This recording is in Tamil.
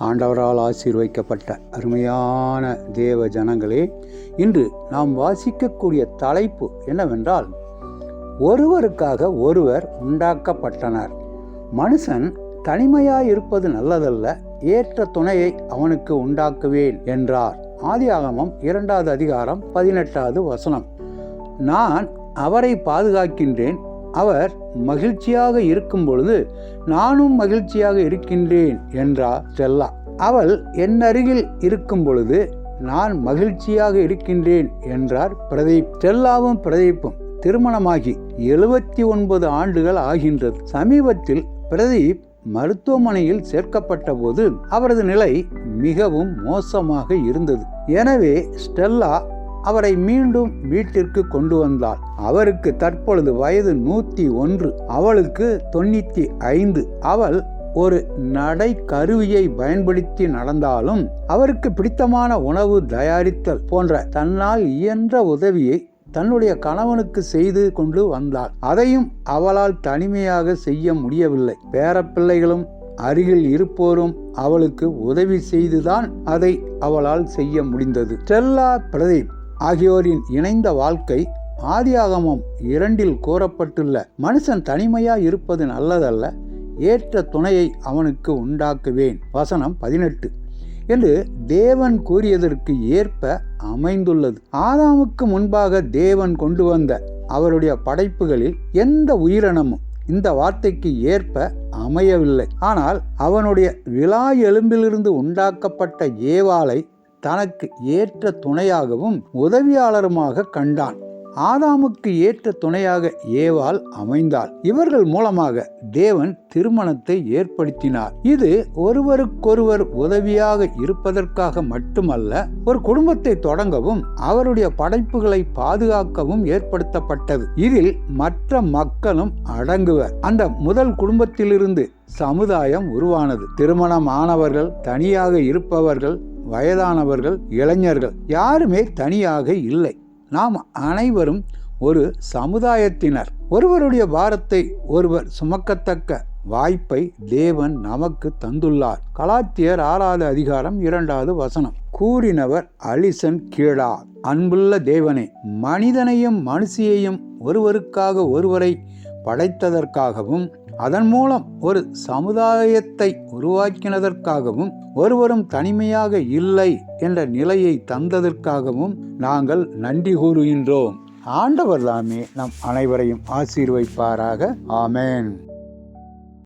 ஆண்டவரால் ஆசீர்வைக்கப்பட்ட அருமையான தேவ ஜனங்களே இன்று நாம் வாசிக்கக்கூடிய தலைப்பு என்னவென்றால் ஒருவருக்காக ஒருவர் உண்டாக்கப்பட்டனர். மனுஷன் தனிமையாய் இருப்பது நல்லதல்ல ஏற்ற துணையை அவனுக்கு உண்டாக்குவேன் என்றார். ஆதியாகமம் இரண்டாவது அதிகாரம் பதினெட்டாவது வசனம். நான் அவரை பாதுகாக்கின்றேன் அவர் மகிழ்ச்சியாக இருக்கும் பொழுது நானும் மகிழ்ச்சியாக இருக்கின்றேன் என்றார் ஸ்டெல்லா அவள் என் அருகில் இருக்கும் பொழுது நான் மகிழ்ச்சியாக இருக்கின்றேன் என்றார் பிரதீப். ஸ்டெல்லாவும் பிரதீப்பும் திருமணமாகி எழுபத்தி ஒன்பது ஆண்டுகள் ஆகின்றது. சமீபத்தில் பிரதீப் மருத்துவமனையில் சேர்க்கப்பட்ட போது அவரது நிலை மிகவும் மோசமாக இருந்தது. எனவே ஸ்டெல்லா அவரை மீண்டும் வீட்டிற்கு கொண்டு வந்தாள். அவருக்கு தற்பொழுது வயது நூத்தி ஒன்று. அவளுக்கு தொண்ணூத்தி ஐந்து. அவள் ஒரு நடை கருவியை பயன்படுத்தி நடந்தாலும் அவருக்கு பிடித்தமான உணவு தயாரித்தல் போன்ற தன்னால் இயன்ற உதவியை தன்னுடைய கணவனுக்கு செய்து கொண்டு வந்தாள். அதையும் அவளால் தனிமையாக செய்ய முடியவில்லை. பேரப்பிள்ளைகளும் அருகில் இருப்போரும் அவளுக்கு உதவி செய்துதான் அதை அவளால் செய்ய முடிந்தது. ஸ்டெல்லா பிரதீப் ஆகியோரின் இணைந்த வாழ்க்கை ஆதியாகமம் இரண்டில் கூறப்பட்டுள்ள மனுஷன் தனிமையா இருப்பது நல்லதல்ல ஏற்ற துணையை அவனுக்கு உண்டாக்குவேன். வசனம் பதினெட்டு. என்று தேவன் கூறியதற்கு ஏற்ப அமைந்துள்ளது. ஆதாமுக்கு முன்பாக தேவன் கொண்டு வந்த அவருடைய படைப்புகளில் எந்த உயிரினமும் இந்த வார்த்தைக்கு ஏற்ப அமையவில்லை. ஆனால் அவனுடைய விழா எலும்பிலிருந்து உண்டாக்கப்பட்ட ஏவாளை தனக்கு ஏற்ற துணையாகவும் உதவியாளருமாக கண்டான். ஆதாமுக்கு ஏற்ற துணையாக ஏவாள் அமைந்தாள். இவர்கள் மூலமாக தேவன் திருமணத்தை ஏற்படுத்தினார். இது ஒருவருக்கொருவர் உதவியாக இருப்பதற்காக மட்டுமல்ல ஒரு குடும்பத்தை தொடங்கவும் அவருடைய படைப்புகளை பாதுகாக்கவும் ஏற்படுத்தப்பட்டது. இதில் மற்ற மக்களும் அடங்குவர். அந்த முதல் குடும்பத்திலிருந்து சமுதாயம் உருவானது. திருமணம் ஆனவர்கள் தனியாக இருப்பவர்கள் வயதானவர்கள் இளைஞர்கள் யாருமே தனியாக இல்லை. நாம் அனைவரும் ஒரு சமுதாயத்தினர். ஒருவருடைய பாரத்தை ஒருவர் சுமக்கத்தக்க வாய்ப்பை தேவன் நமக்கு தந்துள்ளார். கலாத்தியர் ஆறாவது அதிகாரம் இரண்டாவது வசனம். கூறினவர் அலிசன் கீழா. அன்புள்ள தேவனே மனிதனையும் மனுஷியையும் ஒருவருக்காக ஒருவரை படைத்ததற்காகவும் அதன் மூலம் ஒரு சமுதாயத்தை உருவாக்கினதற்காகவும் ஒருவரும் தனிமையாக இல்லை என்ற நிலையை தந்ததற்காகவும் நாங்கள் நன்றி கூறுகின்றோம். ஆண்டவர் தாமே நம் அனைவரையும் ஆசீர்வைப்பாராக ஆமேன்.